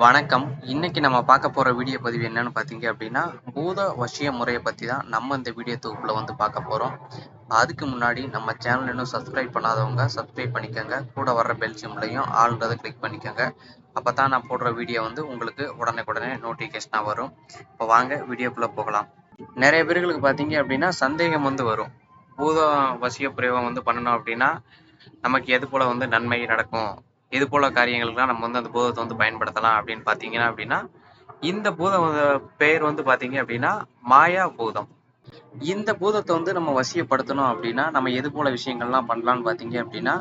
வணக்கம். இன்னைக்கு நம்ம பார்க்க போற வீடியோ பதிவு என்னன்னு பார்த்தீங்க அப்படின்னா பூத வசிய முறையை பத்தி தான் நம்ம இந்த வீடியோ தொகுப்புல வந்து பார்க்க போறோம். அதுக்கு முன்னாடி நம்ம சேனல் இன்னும் சப்ஸ்கிரைப் பண்ணாதவங்க சப்ஸ்கிரைப் பண்ணிக்கோங்க. கூட வர்ற பெல் சிம்லையும் ஆல்ன்றதை கிளிக் பண்ணிக்கோங்க. அப்பதான் நான் போடுற வீடியோ வந்து உங்களுக்கு உடனே நோட்டிஃபிகேஷனாக வரும். இப்போ வாங்க வீடியோக்குள்ள போகலாம். நிறைய பேர்களுக்கு பார்த்தீங்க அப்படின்னா சந்தேகம் வந்து வரும். பூத வசிய பிரயோகம் வந்து பண்ணணும் அப்படின்னா நமக்கு எது போல வந்து நன்மை நடக்கும்? இது போல காரியங்களுக்குலாம் நம்ம வந்து அந்த பூதத்தை வந்து பயன்படுத்தலாம் அப்படின்னு பார்த்தீங்கன்னா அப்படின்னா இந்த பூதம் பெயர் வந்து பார்த்தீங்க அப்படின்னா மாயா பூதம். இந்த பூதத்தை வந்து நம்ம வசியப்படுத்தணும் அப்படின்னா நம்ம எது போல விஷயங்கள்லாம் பண்ணலாம்னு பார்த்தீங்க அப்படின்னா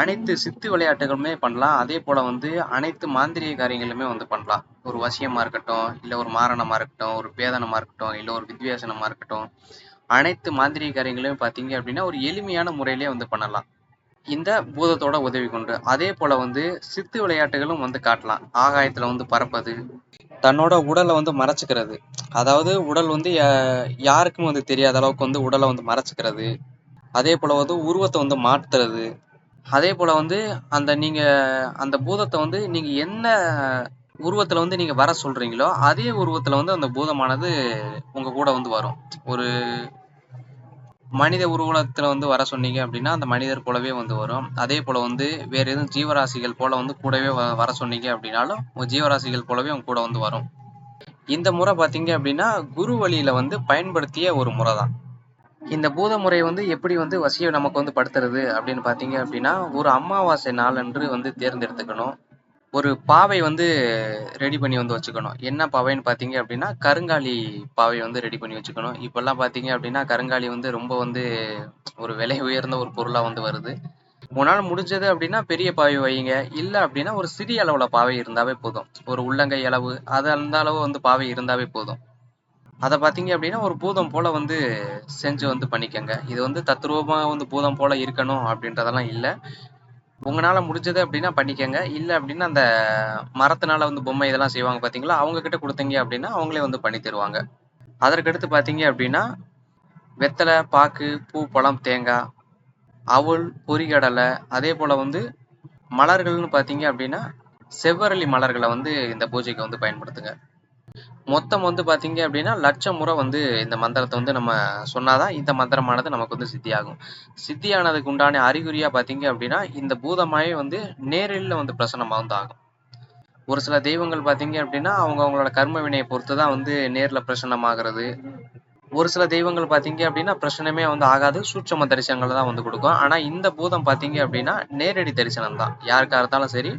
அனைத்து சித்து விளையாட்டுகளுமே பண்ணலாம். அதே போல வந்து அனைத்து மாந்திரிய காரியங்களுமே வந்து பண்ணலாம். ஒரு வசியமா இருக்கட்டும் இல்லை ஒரு மாரணமா இருக்கட்டும் ஒரு பேதனமா இருக்கட்டும் இல்லை ஒரு வித்வேசனமா இருக்கட்டும் அனைத்து மாந்திரிய காரியங்களையும் பார்த்தீங்க அப்படின்னா ஒரு எளிமையான முறையிலே வந்து பண்ணலாம். இந்த பூதத்தோட உதவி கொண்டு அதே போல வந்து சித்து விளையாட்டுகளும் வந்து காட்டலாம். ஆகாயத்துல வந்து பறப்பது தன்னோட உடலை வந்து மறைச்சிக்கிறது. அதாவது உடல் வந்து யாருக்கும் வந்து தெரியாத அளவுக்கு வந்து உடலை வந்து மறைச்சிக்கிறது. அதே போல வந்து உருவத்தை வந்து மாற்றுறது. அதே போல வந்து அந்த நீங்க அந்த பூதத்தை வந்து நீங்க என்ன உருவத்துல வந்து நீங்க வர சொல்றீங்களோ அதே உருவத்துல வந்து அந்த பூதமானது உங்க கூட வந்து வரும். ஒரு மனித உருவத்தில் வந்து வர சொன்னீங்க அப்படின்னா அந்த மனிதர் போலவே வந்து வரும். அதே போல வந்து வேற எதுவும் ஜீவராசிகள் போல வந்து கூடவே வ- வர சொன்னீங்க அப்படின்னாலும் உங்க ஜீவராசிகள் போலவே அவங்க கூட வந்து வரும். இந்த முறை பார்த்தீங்க அப்படின்னா குரு வழியில வந்து பயன்படுத்திய ஒரு முறை தான் இந்த பூத முறை வந்து எப்படி வந்து வசியை நமக்கு வந்து படுத்துறது அப்படின்னு பார்த்தீங்க அப்படின்னா ஒரு அமாவாசை நாளன்று வந்து தேர்ந்தெடுத்துக்கணும். ஒரு பாவை வந்து ரெடி பண்ணி வந்து வச்சுக்கணும். என்ன பாவைன்னு பார்த்தீங்க அப்படின்னா கருங்காலி பாவை வந்து ரெடி பண்ணி வச்சுக்கணும். இப்போல்லாம் பார்த்தீங்க அப்படின்னா கருங்காலி வந்து ரொம்ப வந்து ஒரு விலை உயர்ந்த ஒரு பொருளாக வந்து வருது. உங்களால் முடிஞ்சது அப்படின்னா பெரிய பாவை வைங்க. இல்லை அப்படின்னா ஒரு சிறிய அளவில் பாவை இருந்தாவே போதும். ஒரு உள்ளங்கை அளவு அது அந்த அளவு வந்து பாவை இருந்தாவே போதும். அதை பார்த்தீங்க அப்படின்னா ஒரு பூதம் போல் வந்து செஞ்சு வந்து பண்ணிக்கங்க. இது வந்து தத்ரூபமாக வந்து பூதம் போல் இருக்கணும் அப்படின்றதெல்லாம் இல்லை. உங்களால முடிஞ்சது அப்படின்னா பண்ணிக்கங்க. இல்லை அப்படின்னா அந்த மரத்தினால வந்து பொம்மை இதெல்லாம் செய்வாங்க பார்த்தீங்களா அவங்க கிட்ட கொடுத்தீங்க அப்படின்னா அவங்களே வந்து பண்ணி தருவாங்க. அதற்கடுத்து பார்த்தீங்க அப்படின்னா வெத்தலை பாக்கு பூ பழம் தேங்காய் அவல் பொறிகடலை அதே போல் வந்து மலர்கள்னு பார்த்தீங்க அப்படின்னா செவ்வரளி மலர்களை வந்து இந்த பூஜைக்கு வந்து பயன்படுத்துங்க. மொத்தம் வந்து பாத்தீங்க அப்படின்னா லட்சம் முறை வந்து இந்த மந்திரத்தை வந்து நம்ம சொன்னாதான் இந்த மந்திரமானது நமக்கு வந்து சித்தியாகும். சித்தியானதுக்கு உண்டான அறிகுறியா பார்த்தீங்க அப்படின்னா இந்த பூதமாயே வந்து நேரில் வந்து பிரசனமாக வந்து ஆகும். ஒரு சில தெய்வங்கள் பார்த்தீங்க அப்படின்னா அவங்க அவங்களோட கர்ம வினையை பொறுத்து தான் வந்து நேர்ல பிரசனமாகிறது ஒரு சில தெய்வங்கள் பார்த்தீங்க அப்படின்னா பிரச்சனையுமே வந்து ஆகாது சூட்சம தரிசனங்கள் தான் வந்து கொடுக்கும். ஆனா இந்த பூதம் பார்த்தீங்க அப்படின்னா நேரடி தரிசனம் தான் யாருக்காக இருந்தாலும் சரி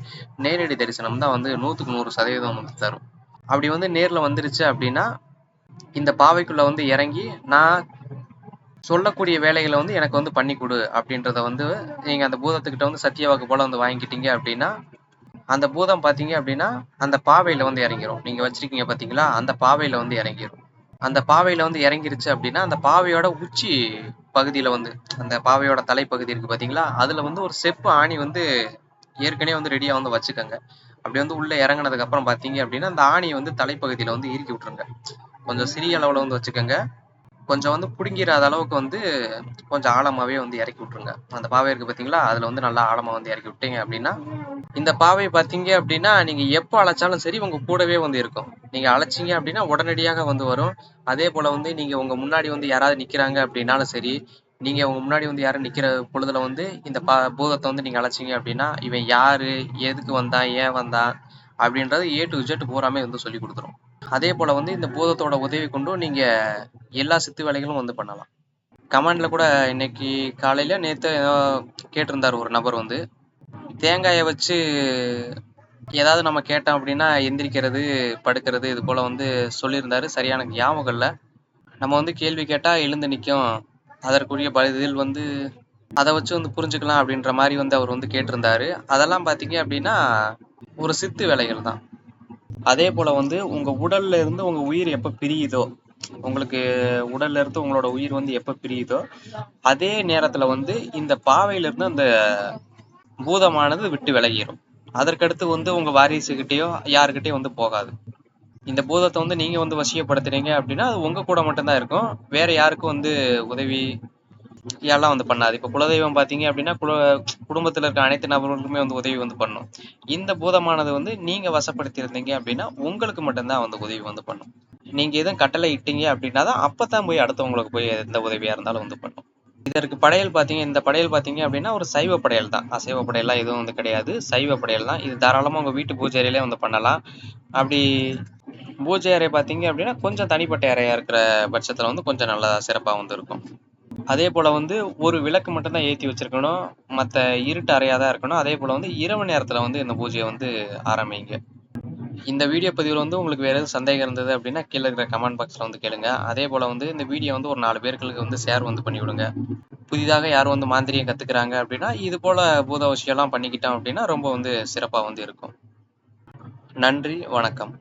நேரடி தரிசனம் தான் வந்து நூற்றுக்கு நூறு சதவீதம் வந்து தரும். அப்படி வந்து நேரில் வந்துருச்சு அப்படின்னா இந்த பாவைக்குள்ள வந்து இறங்கி நான் சொல்லக்கூடிய வேலைகளை வந்து எனக்கு வந்து பண்ணி கொடு அப்படின்றத வந்து நீங்கள் அந்த பூதத்துக்கிட்ட வந்து சத்தியவாக்கு போல வந்து வாங்கிக்கிட்டீங்க அப்படின்னா அந்த பூதம் பார்த்தீங்க அப்படின்னா அந்த பாவையில வந்து இறங்கிரும். நீங்கள் வச்சிருக்கீங்க பார்த்தீங்களா அந்த பாவையில வந்து இறங்கிரும். அந்த பாவையில வந்து இறங்கிருச்சு அப்படின்னா அந்த பாவையோட உச்சி பகுதியில வந்து அந்த பாவையோட தலைப்பகுதி இருக்கு பார்த்தீங்களா அதுல வந்து ஒரு செப்பு ஆணி வந்து ஏற்கனவே வந்து ரெடியாக வந்து வச்சுக்கோங்க. அப்படி வந்து உள்ள இறங்குனதுக்கு அப்புறம் பாத்தீங்க அப்படின்னா அந்த ஆணியை வந்து தலைப்பகுதியில வந்து இறுக்கி விட்டுருங்க. கொஞ்சம் சிறிய அளவுல வந்து வச்சுக்கோங்க. கொஞ்சம் வந்து பிடுங்கிறாத அளவுக்கு வந்து கொஞ்சம் ஆழமாவே வந்து இறக்கி விட்டுருங்க. அந்த பாவை இருக்கு பாத்தீங்களா அதுல வந்து நல்லா ஆழமா வந்து இறக்கி விட்டீங்க அப்படின்னா இந்த பாவை பாத்தீங்க அப்படின்னா நீங்க எப்போ அழைச்சாலும் சரி உங்க கூடவே வந்து இருக்கும். நீங்க அழைச்சீங்க அப்படின்னா உடனடியாக வந்து வரும். அதே போல வந்து நீங்க உங்க முன்னாடி வந்து யாராவது நிக்கிறாங்க அப்படின்னாலும் சரி நீங்க உங்க முன்னாடி வந்து யாரும் நிக்கிற பொழுதுல வந்து இந்த பா பூதத்தை வந்து நீங்க அழைச்சீங்க அப்படின்னா இவன் யாரு எதுக்கு வந்தான் ஏன் வந்தான் அப்படின்றது ஏ டு ஜெட் பூராமே வந்து சொல்லி கொடுத்துரும். அதே போல வந்து இந்த பூதத்தோட உதவி கொண்டும் நீங்க எல்லா சித்து வேலைகளும் வந்து பண்ணலாம். கமெண்ட்ல கூட இன்னைக்கு காலையில நேற்று ஏதோ ஒரு நபர் வந்து தேங்காயை வச்சு ஏதாவது நம்ம கேட்டோம் அப்படின்னா எந்திரிக்கிறது படுக்கிறது இது போல வந்து சொல்லியிருந்தாரு. சரியான ஞாபகம் இல்லை. நம்ம வந்து கேள்வி கேட்டால் எழுந்து நிற்கும் அதற்குரிய பதில் வந்து அதை வச்சு வந்து புரிஞ்சுக்கலாம் அப்படின்ற மாதிரி வந்து அவர் வந்து கேட்டிருந்தாரு. அதெல்லாம் பார்த்தீங்க அப்படின்னா ஒரு சித்து வேலைகள் தான். அதே போல வந்து உங்க உடல்ல இருந்து உங்க உயிர் எப்போ பிரியுதோ உங்களுக்கு உடல்ல இருந்து உங்களோட உயிர் வந்து எப்போ பிரியுதோ அதே நேரத்தில் வந்து இந்த பாவையிலிருந்து அந்த பூதமானது விட்டு விலகிடும் அதற்கடுத்து வந்து உங்க வாரிசுகிட்டேயோ யாருக்கிட்டேயும் வந்து போகாது. இந்த பூதத்தை வந்து நீங்க வந்து வசியப்படுத்துறீங்க அப்படின்னா அது உங்க கூட மட்டும்தான் இருக்கும். வேற யாருக்கும் வந்து உதவி எல்லாம் வந்து பண்ணாது. இப்போ குலதெய்வம் பார்த்தீங்க அப்படின்னா குல குடும்பத்தில் இருக்க அனைத்து நபர்களுக்குமே வந்து உதவி வந்து பண்ணும். இந்த பூதமானது வந்து நீங்க வசப்படுத்தி இருந்தீங்க அப்படின்னா உங்களுக்கு மட்டும்தான் வந்து உதவி வந்து பண்ணும். நீங்க எதுவும் கட்டளை இட்டீங்க அப்படின்னா தான் அப்பதான் போய் அடுத்தவங்களுக்கு போய் எந்த உதவியா இருந்தாலும் வந்து பண்ணும். இதற்கு படையல் பார்த்தீங்க இந்த படையல் பார்த்தீங்க அப்படின்னா ஒரு சைவ படையல் தான். அசைவ படையல்லாம் எதுவும் வந்து கிடையாது. சைவ படையல் தான். இது தாராளமாக உங்கள் வீட்டு பூஜையிலேயே வந்து பண்ணலாம். அப்படி பூஜை அறை பார்த்தீங்க அப்படின்னா கொஞ்சம் தனிப்பட்ட அறையாக இருக்கிற பட்சத்தில் வந்து கொஞ்சம் நல்லா சிறப்பாக வந்து இருக்கும். அதே போல வந்து ஒரு விளக்கு மட்டும்தான் ஏற்றி வச்சிருக்கணும். மற்ற இருட்டு அறையாக தான் இருக்கணும். அதே போல வந்து இரவு நேரத்தில் வந்து இந்த பூஜையை வந்து ஆரம்பிங்க. இந்த வீடியோ பதிவில் வந்து உங்களுக்கு வேறு எதுவும் சந்தேகம் இருந்தது அப்படின்னா கீழே இருக்கிற கமெண்ட் பாக்ஸில் வந்து கேளுங்க. அதே போல் வந்து இந்த வீடியோ வந்து ஒரு நாலு பேர்களுக்கு வந்து ஷேர் வந்து பண்ணி விடுங்க புதிதாக யார் வந்து மாந்திரியம் கற்றுக்குறாங்க அப்படின்னா இது போல் பூத விஷயம்லாம் பண்ணிக்கிட்டோம் அப்படின்னா ரொம்ப வந்து சிறப்பாக வந்து இருக்கும். நன்றி வணக்கம்.